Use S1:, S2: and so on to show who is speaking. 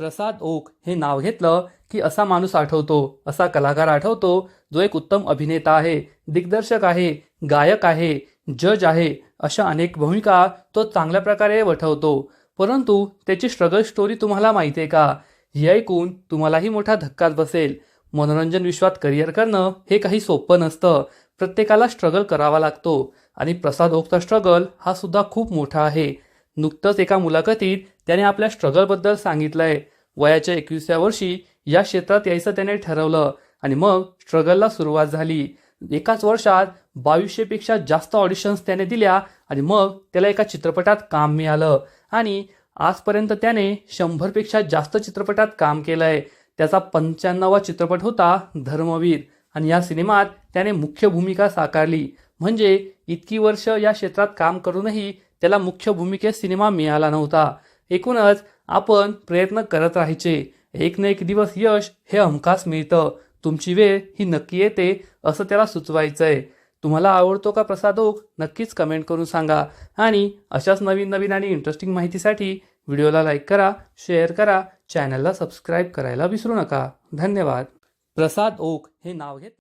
S1: प्रसाद okay हे नाव घेतलं की असा माणूस आठवतो असा कलाकार आठवतो जो एक उत्तम अभिनेता आहे दिग्दर्शक आहे गायक आहे जज आहे अशा अनेक भूमिका तो चांगल्या प्रकारे वठवतो. परंतु त्याची स्ट्रगल स्टोरी तुम्हाला माहिती आहे का? हे ऐकून तुम्हालाही मोठा धक्काच बसेल. मनोरंजन विश्वात करिअर करणं हे काही सोपं नसतं. प्रत्येकाला स्ट्रगल करावा लागतो. आणि प्रसाद ओकचा स्ट्रगल हा सुद्धा खूप मोठा आहे. नुकतंच एका मुलाखतीत त्याने आपल्या स्ट्रगलबद्दल सांगितलं आहे वयाच्या एकविसव्या वर्षी या क्षेत्रात यायचं त्याने ठरवलं आणि मग स्ट्रगलला सुरुवात झाली. एकाच वर्षात बावीसशेपेक्षा जास्त ऑडिशन्स त्याने दिल्या आणि मग त्याला एका चित्रपटात काम मिळालं आणि आजपर्यंत त्याने शंभरपेक्षा जास्त चित्रपटात काम केलं आहे त्याचा पंच्याण्णवा चित्रपट होता धर्मवीर आणि या सिनेमात त्याने मुख्य भूमिका साकारली. म्हणजे इतकी वर्ष या क्षेत्रात काम करूनही त्याला मुख्य भूमिकेत सिनेमा मिळाला नव्हता. एकूणच आपण प्रयत्न करत राहायचे. एक ना एक दिवस यश हे हमखास मिळतं. तुमची वेळ ही नक्की येते असं त्याला सुचवायचंय. तुम्हाला आवडतो का प्रसाद ओक? नक्कीच कमेंट करून सांगा. आणि अशाच नवीन नवीन आणि इंटरेस्टिंग माहितीसाठी व्हिडिओला लाईक करा शेअर करा चॅनलला सबस्क्राईब करायला विसरू नका. धन्यवाद. प्रसाद ओक हे नाव घेत